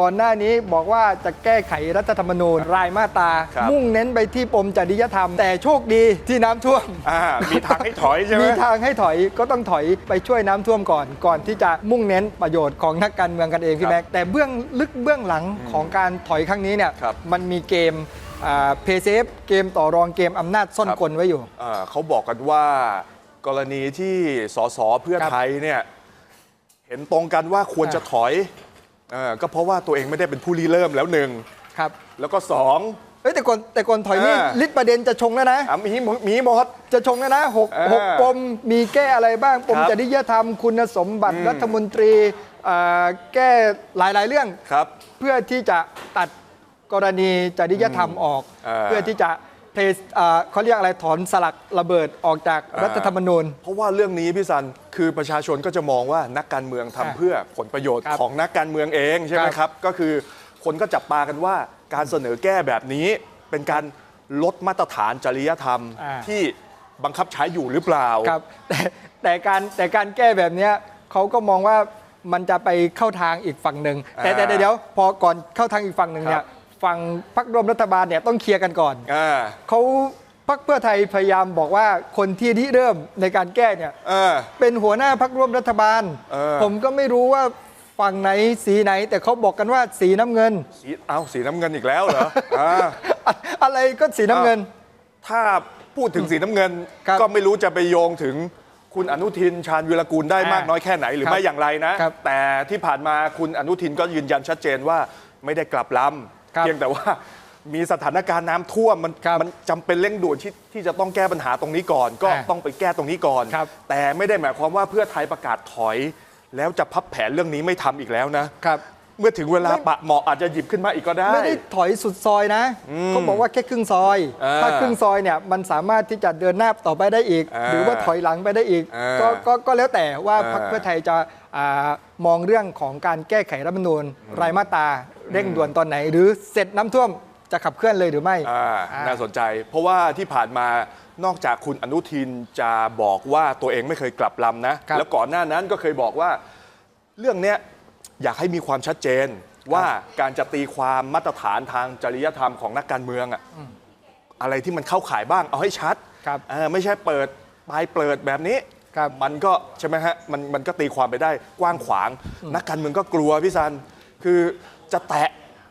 ก่อนหน้านี้บอกว่าจะแก้ไขรัฐธรรมนูญรายมาตราครับ มุ่งเน้นไปที่ปมจริยธรรม แต่โชคดีที่น้ำท่วม อ่ามีทางให้ถอยใช่ไหม มีทางให้ถอยก็ต้องถอยไปช่วยน้ำท่วมก่อนก่อนที่จะมุ่งเน้นประโยชน์ของนักการเมืองกันเองพี่ครับแม็กแต่เบื้องลึกเบื้องหลังของการถอยครั้งนี้เนี่ยครับมันมีเกมเพย์เซฟเกมต่อรองเกมอำนาจซ่อนครับ กลไว้อยู่ อ่าเขาบอกกันว่ากรณีที่สสเพื่อครับไทยเนี่ย เห็นตรงกันว่าควรจะถอย เออก็เพราะว่าตัวเองไม่ได้เป็นผู้ริเริ่มแล้วหนึ่งครับแล้วก็สอง เอ้ยแต่ก่อนแต่ก่อนถอยนี่อ่าลิดประเด็นจะชงแล้วนะ อะมีมีหมด จะชงแล้วนะหกอ่าหกปมมีแก้อะไรบ้างปมครับจริยธรรม คุณสมบัติอืมรัฐมนตรีอ่าแก้หลายๆเรื่อง ครับ เพื่อที่จะตัดกรณีจริยธรรมออกอ่าเพื่อที่จะ เพลสอ่าเขาเรียกอะไรถอนสลักระเบิดออกจากอ่ารัฐธรรมนูญ เพราะว่าเรื่องนี้พี่สันคือประชาชนก็จะมองว่านักการเมืองทำอ่าเพื่อผลประโยชน์ครับของนักการเมืองเองใช่ไหมครับครับก็คือคนก็จับตากันว่าการเสนอแก้แบบนี้ เป็นการลดมาตรฐานจริยธรรมอ่าที่บังคับใช้อยู่หรือเปล่าครับแต่แต่การแต่การแก้แบบเนี้ยเขาก็มองว่ามันจะไปเข้าทางอีกฝั่งหนึ่งแต่แต่อ่าแต่เดี๋ยวพอก่อนเข้าทางอีกฝั่งหนึ่งเนี่ครัยบ ฝั่งพรรคร่วมรัฐบาลเนี่ยต้องเคลียร์กันก่อนอ่าเขาพรรคเพื่อไทยพยายามบอกว่าคนที่ริเริ่มในการแก้เนี่ยเออเป็นหัวหน้าพรรคร่วมรัฐบาลเออผมก็ไม่รู้ว่าฝั่งไหนสีไหน แต่เขาบอกกันว่าสีน้ำเงินสีเอาสีน้ำเงินอีกแล้วเหรออ่าอะอะไรก็สีน้ำเงิน ถ้าพูดถึงสีน้ำเงินครับก็ไม่รู้จะไปโยงถึงคุณอนุทินชาญวิรกูลได้อ่ามมากน้อยแค่ไหนหรือครับไม่อย่างไรนะครับแต่ที่ผ่านมาคุณอนุทินก็ยืนยันชัดเจนว่าไม่ได้กลับล ครับำเพียงแต่ว่ามีสถานการณ์น้ำท่วมมันครับมันจำเป็นเร่งด่วนที่ที่จะต้องแก้ปัญหาตรงนี้ก่อน ก็อ่าต้องไปแก้ตรงนี้ก่อน ครับแต่ไม่ได้หมายความว่าเพื่อไทยประกาศถอย แล้วจะพับแผนเรื่องนี้ไม่ทำอีกแล้วนะครับ เมื่อถึงเวลาไม่ปะเหมาะอาจจะหยิบขึ้นมาอีกก็ได้ ไม่ได้ถอยสุดซอยนะเขาบอกว่าแค่ครึ่งซอยอ่าถ้าครึ่งซอยเนี่ยมันสามารถที่จะเดินหน้าต่อไปได้อีกอ่าหรือว่าถอยหลังไปได้อีกอ่าก็ก็ก็แล้วแต่ว่าอ่าพรรคเพื่อไทยจะอามองเรื่องของการแก้ไขรัฐธรรมนูญรายมาตรา เร่งด่วนตอนไหน หรือเสร็จน้ำท่วมจะขับเคลื่อนเลยหรือไม่อ่าอ่าน่าสนใจ เพราะว่าที่ผ่านมานอกจากคุณอนุทินจะบอกว่าตัวเองไม่เคยกลับลำนะครับแล้วก่อนหน้านั้นก็เคยบอกว่า เรื่องเนี้ยอยากให้มีความชัดเจนว่าการจะตีความมาตรฐานทางจริยธรรมของนักการเมืองอะอะไรที่มันเข้าข่ายบ้างเอาให้ชัดครับเออไม่ใช่เปิดปลายเปิดแบบนี้ครับมันก็ใช่ไหมฮะมันมันก็ตีความไปได้กว้างขวาง นักการเมืองก็กลัวพี่ซันคือ จะแตะ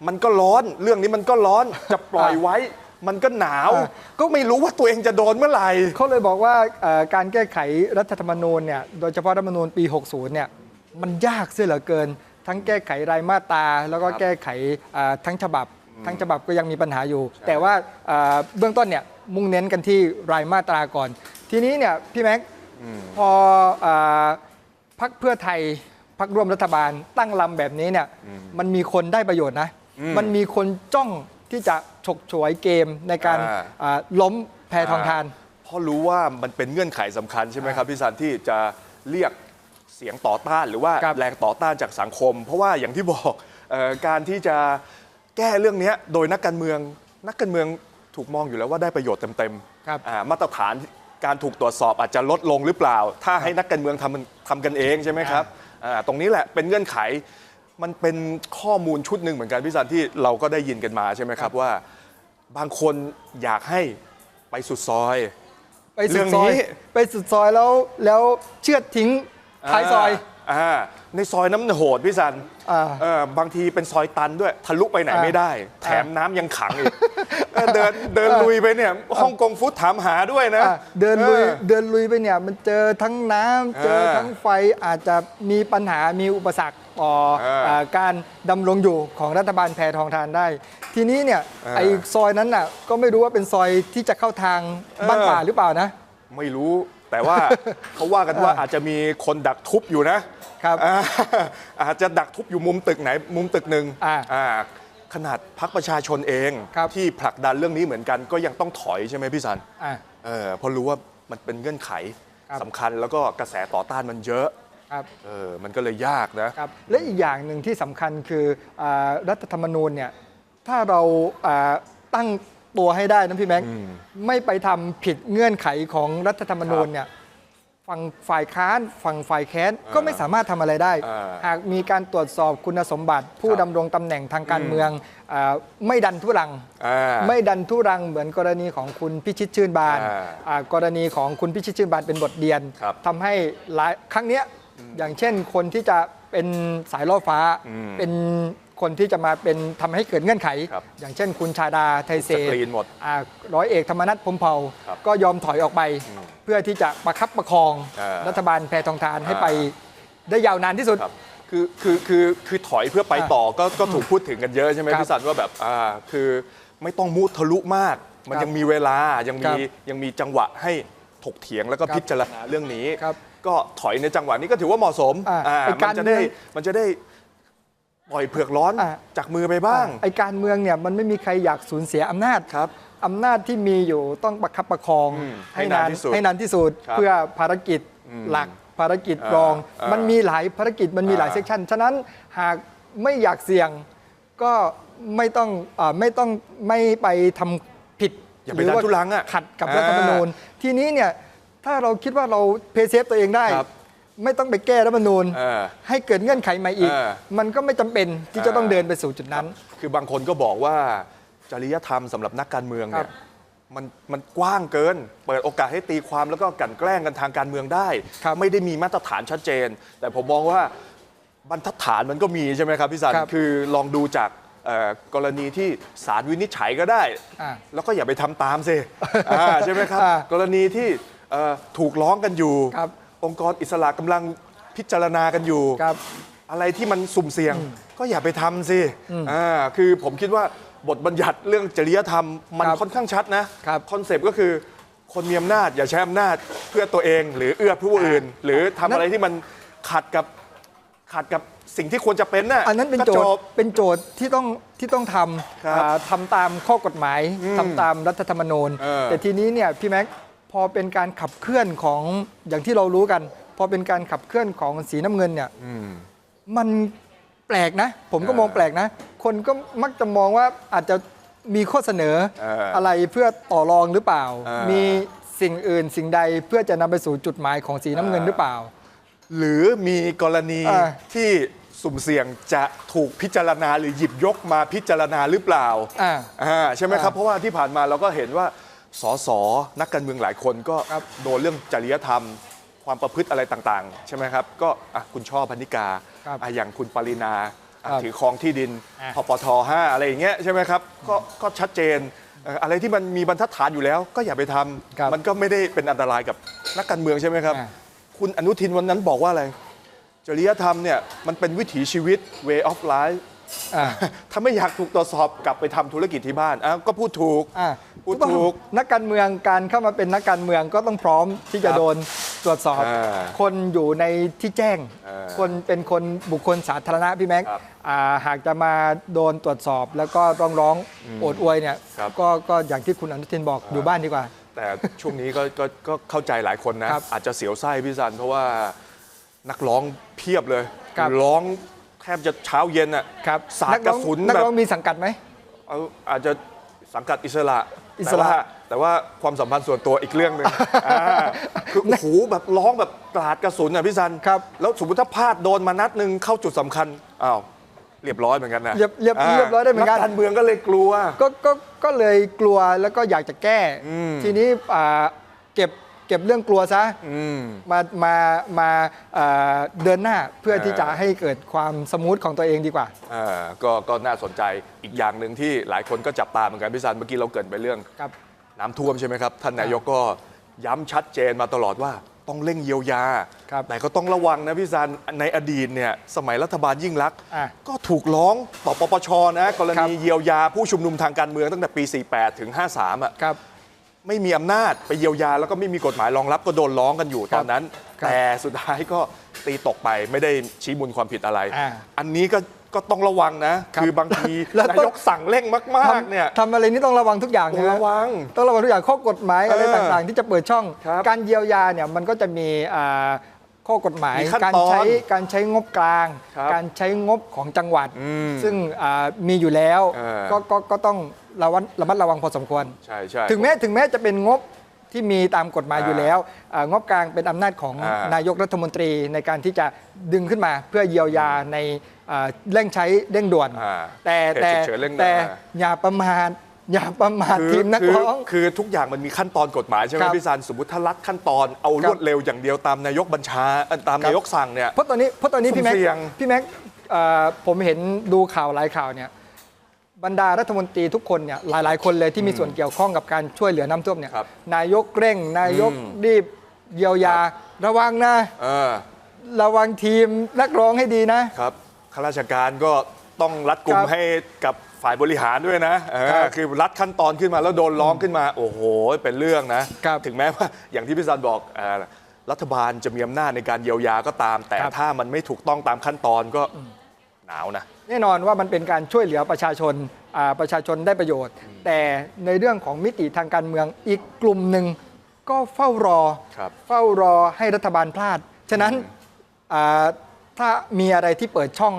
มันก็ร้อน เรื่องนี้มันก็ร้อนจะปล่อยไว้ มันก็หนาวอ่าก็ไม่รู้ว่าตัวเองจะโดนเมื่อไหร่เขาเลยบอกว่าเอ่อการแก้ไขรัฐธรรมนูญเนี่ยโดยเฉพาะรัฐธรรมนูญปี 60 เนี่ยมันยากเสียเหลือเกิน ทั้งแก้ไขรายมาตราแล้วก็ครับแก้ไขอ่าทั้งฉบับ ทั้งฉบับก็ยังมีปัญหาอยู่ แต่ว่าอ่าเบื้องต้นเนี่ยมุ่งเน้นกันที่รายมาตราก่อน ทีนี้เนี่ยพี่แม็กพออาพักเพื่อไทย พักร่วมรัฐบาลตั้งลำแบบนี้เนี่ยมันมีคนได้ประโยชน์นะอืมมันมีคนจ้องที่จะฉกฉวยเกมในการอ่าอ่าล้มแพทองทานเพราะรู้ว่ามันเป็นเงื่อนไขสำคัญใช่ไหมครับพี่ซันที่จะเรียกเสียงต่อต้านหรือว่าครับแรงต่อต้านจากสังคม เพราะว่าอย่างที่บอกเออการที่จะแก้เรื่องเนี้ยโดยนักการเมือง นักการเมืองถูกมองอยู่แล้วว่าได้ประโยชน์เต็มครับๆอ่ามาตรฐานการถูกตรวจสอบอาจจะลดลงหรือเปล่า ถ้าให้นักการเมืองทำมันทำกันเองใช่ไหมครับ อ่าตรงนี้แหละเป็นเงื่อนไข มันเป็นข้อมูลชุดหนึ่งเหมือนกันพี่สันที่เราก็ได้ยินกันมาใช่ไหมครับว่า บางคนอยากให้ไปสุดซอย ไปสุดซอยเรื่องนี้ ไปสุดซอยแล้วแล้วเชือดทิ้งท้ายซอย อ่าในซอยน้ำโหดพี่สันอ่าเออบางทีเป็นซอยตันด้วยทะลุไปไหนอ่าไม่ได้ แถมน้ำยังขังอีกเออเดินเดินลุยไปเนี่ยฮ่องกงฟุตถามหาด้วยนะ อะเดินลุยออเดินลุยไปเนี่ยมันเจอทั้งน้ำเจอเออทั้งไฟอาจจะมีปัญหามีอุปสรรคต่อเอออ่าการดำรงอยู่ของรัฐบาลแพทองทานได้ ทีนี้เนี่ยเออไอ้ซอยนั้นน่ะก็ไม่รู้ว่าเป็นซอยที่จะเข้าทางบ้านเออ ป่าหรือเปล่านะ ไม่รู้แต่ว่า เขาว่ากันว่าอ่าอาจจะมีคนดักทุบอยู่นะ ครับอ่าอาจจะดักทุบอยู่มุมตึกไหนมุมตึกหนึ่งอ่า อ่าขนาดพักประชาชนเองครับ ที่ผลักดันเรื่องนี้เหมือนกันก็ยังต้องถอยใช่ไหมพี่สัน อะ เออเพราะรู้ว่ามันเป็นเงื่อนไขครับ สำคัญแล้วก็กระแสต่อต้านมันเยอะ ครับ เออ มันก็เลยยากนะ ครับและอีกอย่างหนึ่งที่สำคัญคืออารัฐธรรมนูญเนี่ยถ้าเราอ่าตั้งตัวให้ได้นะพี่แม็กซ์อืมไม่ไปทำผิดเงื่อนไขของรัฐธรรมนูญเนี่ยไฟ ฝั่งฝ่ายค้านฝั่งฝ่ายแค้นก็ไม่สามารถทำอะไรได้อ่าหากมีการตรวจสอบคุณสมบัติ ผู้ครับดำรงตำแหน่งทางการเมืองอาไม่ดันทุรังอ่าไม่ดันทุรังเหมือนกรณีของคุณพิชิตชื่นบานอ่าอ่ากรณีของคุณพิชิตชื่นบานเป็นบทเรียนครับทำให้หลายครั้งเนี้ยอย่างเช่นคนที่จะเป็นสายล่อฟ้าอืมเป็น คนที่จะมาเป็นทำให้เกิดเงื่อนไขครับอย่างเช่นคุณชาดาไทยเศสษกรีนหมดอ่าร้อยเอกธรรมนัฐพรหมเผ่าครับก็ยอมถอยออกไป เพื่อที่จะประคับประคองอ่ารัฐบาลแพทองทานให้อ่าไปได้ยาวนานที่สุดครับคือคือคือคือถอยเพื่อไปต่อก็ก็ถูกพูดถึงกันเยอะใช่ไหมครับพี่สันว่าแบบอ่าคือไม่ต้องมุทะลุมาก มันครับยังมีเวลายังครัมีบยังมีจังหวะให้ถกเถียงแล้วก็ครับพิจารณาเรื่องนี้ครับก็ถอยในจังหวะนี้ก็ถือว่าเหมาะสมอ่าอ่าไอ้มัการนจะเมืได้องมันจะได้ ปล่อยเผือกร้อนอ่าจากมือไปบ้าง ไอการเมืองเนี่ยมันไม่มีใครอยากสูญเสียอำนาจครับอำนาจที่มีอยู่ต้องประคับประคองอืมให้นานที่สุดให้นานที่สุดครับเพื่อภารกิจอืมหลักภารกิจอ่ารอง อ่ามัมันมีหลายภารกิจมันมีหลายอ่า เซกชันฉะนั้นหากไม่อยากเสี่ยงก็ไม่ต้องอาไม่ต้องไม่ไปทำผิดอย่าไปดันทุรังอะขัดกับอ่ารัฐธรรมนูญ ทีนี้เนี่ยถ้าเราคิดว่าเราเพย์เซฟตัวเองได้ ครับ ไม่ต้องไปแก้รัฐธรรมนูญ เออ ให้เกิดเงื่อนไขใหม่อีก เออมันก็ไม่จำเป็นที่จะต้องอ่าเดินไปสู่จุดนั้น คือบางคนก็บอกว่าจริยธรรมสำหรับนักการเมืองครัเนี่ยบ มันมันกว้างเกิน เปิดโอกาสให้ตีความแล้วก็กลันแกล้งกันทางการเมืองได้ครับไม่ได้มีมาตรฐานชัดเจน แต่ผมมองว่าบรรทัดฐานมันก็มีใช่ไหมครับพี่สันครับคือลองดูจากเอ่อกรณีที่ศาลวินิจฉัยก็ได้ อ่าแล้วก็อย่าไปทำตามสิ อ่าใช่ไหมครับ อ่ากรณีที่เอ่อถูกร้องกันอยู่ ครับ องค์กรอิสระกำลังพิจารณากันอยู่ ครับ อะไรที่มันสุ่มเสี่ยงก็อย่าไปทำสิอ่าคือผมคิดว่าบทบัญญัติเรื่องจริยธรรมมันครับค่อนข้างชัดนะครับ คอนเซปต์ก็คือคนมีอำนาจอย่าใช้อำนาจเพื่อตัวเอง หรือเอื้อผู้อื่น หรือทำอะไรที่มันขัดกับขัดกับสิ่งที่ควรจะเป็นน่ะอันนั้นเป็นก็โจจทบ ย์เป็นโจทย์ที่ต้องที่ต้องทครับำอ่าทำตามข้อกฎหมายทำตามรัฐธรรมนูญ เออแต่ทีนี้เนี่ยพี่แม็ก พอเป็นการขับเคลื่อนของอย่างที่เรารู้กัน พอเป็นการขับเคลื่อนของสีน้ำเงินเนี่ยอืมมันแปลกนะ ผมก็เออมองแปลกนะ คนก็มักจะมองว่าอาจจะมีข้อเสนอเออออะไรเพื่อต่อรองหรือเปล่าเออมีสิ่งอื่นสิ่งใดเพื่อจะนำไปสู่จุดหมายของสีน้ำเงินหรือเปล่า หรือมีกรณีอ่าที่สุ่มเสี่ยงจะถูกพิจารณาหรือหยิบยกมาพิจารณาหรือเปล่าอ่าอ่าใช่ไหมครับอ่าเพราะว่าที่ผ่านมาเราก็เห็นว่า สสนักการเมืองหลายคนก็ครับโดนเรื่องจริยธรรม ความประพฤติอะไรต่างๆ ใช่ไหมครับ ก็อะคุณช่อพันิกาครับอะอย่างคุณปรินาอะครับถือครองที่ดินอะพปท5อะไรอย่างเงี้ยใช่ไหมครับก็ก็ชัดเจนเอ่ออะไรที่มันมีบรรทัดฐานอยู่แล้ว ก็อย่าไปทำครับมันก็ไม่ได้เป็นอันตรายกับนักการเมืองใช่ไหมครับอะคุณอนุทินวันนั้นบอกว่าอะไร จริยธรรมเนี่ยมันเป็นวิถีชีวิต way of life อ่า ถ้าไม่อยากถูกตรวจสอบกลับไปทำธุรกิจที่บ้านอะก็พูดถูกอ่าพูดต้องถูกนักการเมืองการเข้ามาเป็นนักการเมืองก็ต้องพร้อมที่จะครับโดนตรวจสอบอ่าคนอยู่ในที่แจ้งอ่าคนเป็นคนบุคคลสาธารณะพี่แม็กครับอ่าหากจะมาโดนตรวจสอบแล้วก็ร้องร้องโอดอวยเนี่ยครับก็ก็อย่างที่คุณอนุทินบอกอยู่บ้านดีกว่า แต่ช่วงนี้ก็ก็ก็เข้าใจหลายคนนะครับอาจจะเสียวไส้พี่ซันเพราะว่านักร้องเพียบเลยครับร้อง แทบจะเช้าเย็นอะครับสาดนักระร้องสุนนักแบบร้องมีสังกัดไหมเอาอาจจะสังกัดอิสระอิสระแต่ว่าแต่ว่าความสัมพันธ์ส่วนตัวอีกเรื่องหนึ่งอ่าคือโอ้โหแบบร้องแบบกราดกระสุนอะพี่ซันครับแล้วสมมติถ้าพลาดโดนมานัดหนึ่งเข้าจุดสำคัญอ้าวเรียบร้อยเหมือนกันนะเรียบเรียบเรียบร้อยได้เหมือนกันกการเมืองก็เลยกลัวก็ก็ก็เลยกลัวแล้วก็อยากจะแก้อืมทีนี้อ่าเก็บ เก็บเรื่องกลัวซะอืมมามามาเอ่อเดินหน้าเพื่อเออที่จะให้เกิดความสมูทของตัวเองดีกว่าอ่าก็ก็น่าสนใจอีกอย่างหนึ่งที่หลายคนก็จับตาเหมือนกันพี่ซันเมื่อกี้เราเกรินไปเรื่องครับน้ำท่วมใช่ไหมครับท่านนายกก็ย้ำชัดเจนมาตลอดว่าต้องเร่งเยียวยาครับแต่ก็ต้องระวังนะพี่ซัน ในอดีตเนี่ยสมัยรัฐบาลยิ่งลักษณ์อะก็ถูกร้องต่อปปชนะ กรครับณีเยียวยาผู้ชุมนุมทางการเมืองตั้งแต่ปี 48 ถึง 53 อะครับ ไม่มีอำนาจไปเยียวยา แล้วก็ไม่มีกฎหมายรองรับก็โดนร้องกันอยู่ครัตบอนนั้น ครับแต่สุดท้ายก็ตีตกไปไม่ได้ชี้มูลความผิดอะไร อ่าอันนี้ก็ก็ต้องระวังนะ ครับคือบางทีแล้วต้องนายกสั่งเร่งมากๆ เนี่ยทำทำอะไรนี่ต้องระวังทุกอย่างต้องนะระวังต้องระวังทุกอย่างข้อกฎหมายอะไรเออต่างๆ ที่จะเปิดช่อง ครับการเยียวยาเนี่ยมันก็จะมีอ่าข้อกฎหมาย มีขั้นการตอนใช้การใช้งบกลาง ครับการใช้งบของจังหวัดอืมซึ่งอ่ามีอยู่แล้วเออก็ก็ก็ต้อง ระวังระมัดระวังพอสมควร ใช่ใช่ ถึงแม้ถึงแม้จะเป็นงบที่มีตามกฎหมายอ่าอยู่แล้วเอ่องบกลางเป็นอำนาจของอ่านายกรัฐมนตรีในการที่จะดึงขึ้นมาเพื่อเยียวยาในเอ่อเร่งใช้เร่งด่วน อ่าแต่เหตุแต่ฉุกเฉินเร่งด่วน แต่อ่าอย่าประมาทอย่าประมาททีมนักคือร้องคือทุกอย่างมันมีขั้นตอนกฎหมายใช่ไหมครับพี่ซันสมมติถ้ารัดขั้นตอนเอาครัรบวดเร็วอย่างเดียวตามนายกบัญชาเอ่อตามครับ นายกสั่งเนี่ย เพราะตอนนี้เพราะตอนนี้พี่แม็กสุ่มเสี่ยงพี่แม็กเอ่อผมเห็นดูข่าวหลายข่าวเนี่ย บรรดารัฐมนตรีทุกคนเนี่ยหลาย ๆ คนเลยที่มีส่วนเกี่ยวข้องกับการช่วยเหลือน้ำท่วมเนี่ยครับนายกเร่ง นายกอืม รีบเยียวยา ระวังนะ เออระวังทีมนักร้องให้ดีนะ ครับข้าราชการก็ต้องรัดกุมครับให้กับฝ่ายบริหารด้วยนะเออครับคือรัดขั้นตอนขึ้นมาแล้วโดนร้องขึ้นมา โอ้โห เป็นเรื่องนะ ครับถึงแม้ว่า อย่างที่พี่ซันบอกเอ่อรัฐบาลจะมีอำนาจในการเยียวยาก็ตาม แต่ครับ ถ้ามันไม่ถูกต้องตามขั้นตอนก็ หนาวนะแน่นอนว่ามันเป็นการช่วยเหลือประชาชนอ่าประชาชนได้ประโยชน์ แต่ในเรื่องของมิติทางการเมืองอีกกลุ่มหนึ่งก็เฝ้ารอครับเฝ้ารอให้รัฐบาลพลาด ฉะนั้นอ่าถ้ามีอะไรที่เปิดช่อง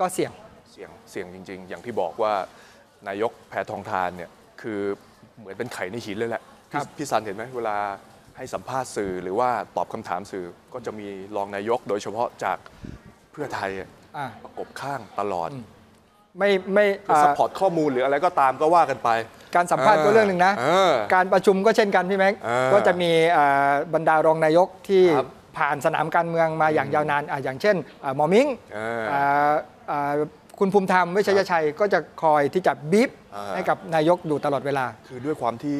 ก็เสี่ยงเสียงเสียงจริง ๆ อย่างที่บอกว่านายกแพทองทานเนี่ยคือเหมือนเป็นไข่ในหินเลยแหละครับพี่พี่ซันเห็นไหมเวลาให้สัมภาษณ์สื่อหรือว่าตอบคำถามสื่อก็จะมีรองนายกโดยเฉพาะจากเพื่อไทย อะอ่า ประกบข้างตลอดไม่ไม่คืออ่าสปอร์ตข้อมูลหรืออะไรก็ตามก็ว่ากันไป การสัมภาษณ์ก็เรื่องหนึ่งนะ เออการประชุมก็เช่นกันพี่แม็กเออก็จะมีอ่าบรรดารองนายกที่ครับผ่านสนามการเมืองมาอย่างยาวนานอ่าอย่างเช่นอ่าหมอมิงเอออ่าอ่าคุณภูมิธรรมเวชยชัยก็จะคอยที่จะบีบอ่า ให้กับนายกอยู่ตลอดเวลา คือด้วยความที่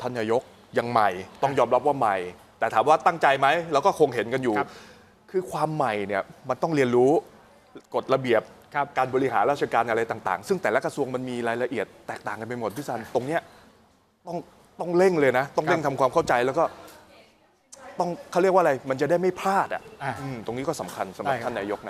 ท่านนายกยังใหม่ ต้องยอมรับว่าใหม่ แต่ถามว่าตั้งใจไหมเราก็คงเห็นกันอยู่ ครับ คือความใหม่เนี่ยมันต้องเรียนรู้ กฎระเบียบครับการบริหารราชการอะไรต่างๆ ซึ่งแต่ละกระทรวงมันมีรายละเอียดแตกต่างกันไปหมดพี่ซันตรงเนี้ยต้องต้องเร่งเลยนะ ต้องเร่งครับทำความเข้าใจแล้วก็ ต้องเขาเรียกว่าอะไรมันจะได้ไม่พลาดอะอะอืมตรงนี้ก็สำคัญสำหรับได้ครับท่านนายกนะ